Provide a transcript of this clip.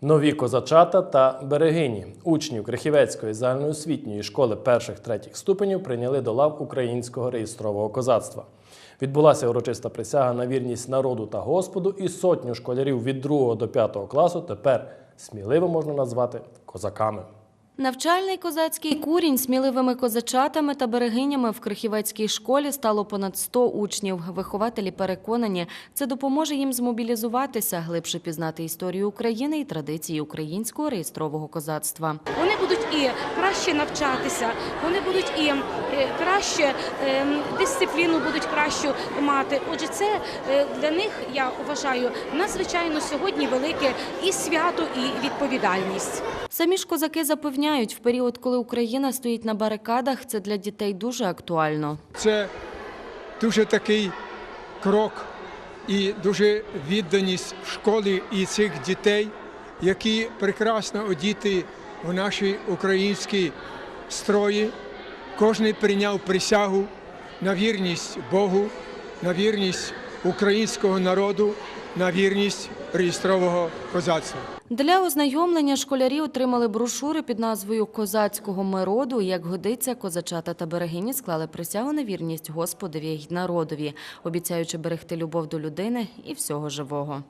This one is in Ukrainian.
Нові козачата та берегині учнів Крихівецької загальноосвітньої школи перших-третіх ступенів прийняли до лав українського реєстрового козацтва. Відбулася урочиста присяга на вірність народу та Господу, і сотню школярів від 2 до 5 класу тепер сміливо можна назвати козаками. Навчальний козацький курінь сміливими козачатами та берегинями в Крихівецькій школі стало понад 100 учнів. Вихователі переконані, це допоможе їм змобілізуватися, глибше пізнати історію України і традиції українського реєстрового козацтва. Вони будуть і краще навчатися, вони будуть і е, краще е, дисципліну будуть кращу мати. Отже, це е, для них я вважаю надзвичайно сьогодні велике і свято, і відповідальність. Самі ж козаки запевняють, в період, коли Україна стоїть на барикадах, це для дітей дуже актуально. Це дуже такий крок і дуже відданість в школі і цих дітей, які прекрасно одіти в наші українські строї. Кожен прийняв присягу на вірність Богу, на вірність українського народу, на вірність реєстрового козацтва. Для ознайомлення школярі отримали брошури під назвою Козацького мироду. Як годиться, козачата та берегині склали присягу на вірність Господові й народові, обіцяючи берегти любов до людини і всього живого.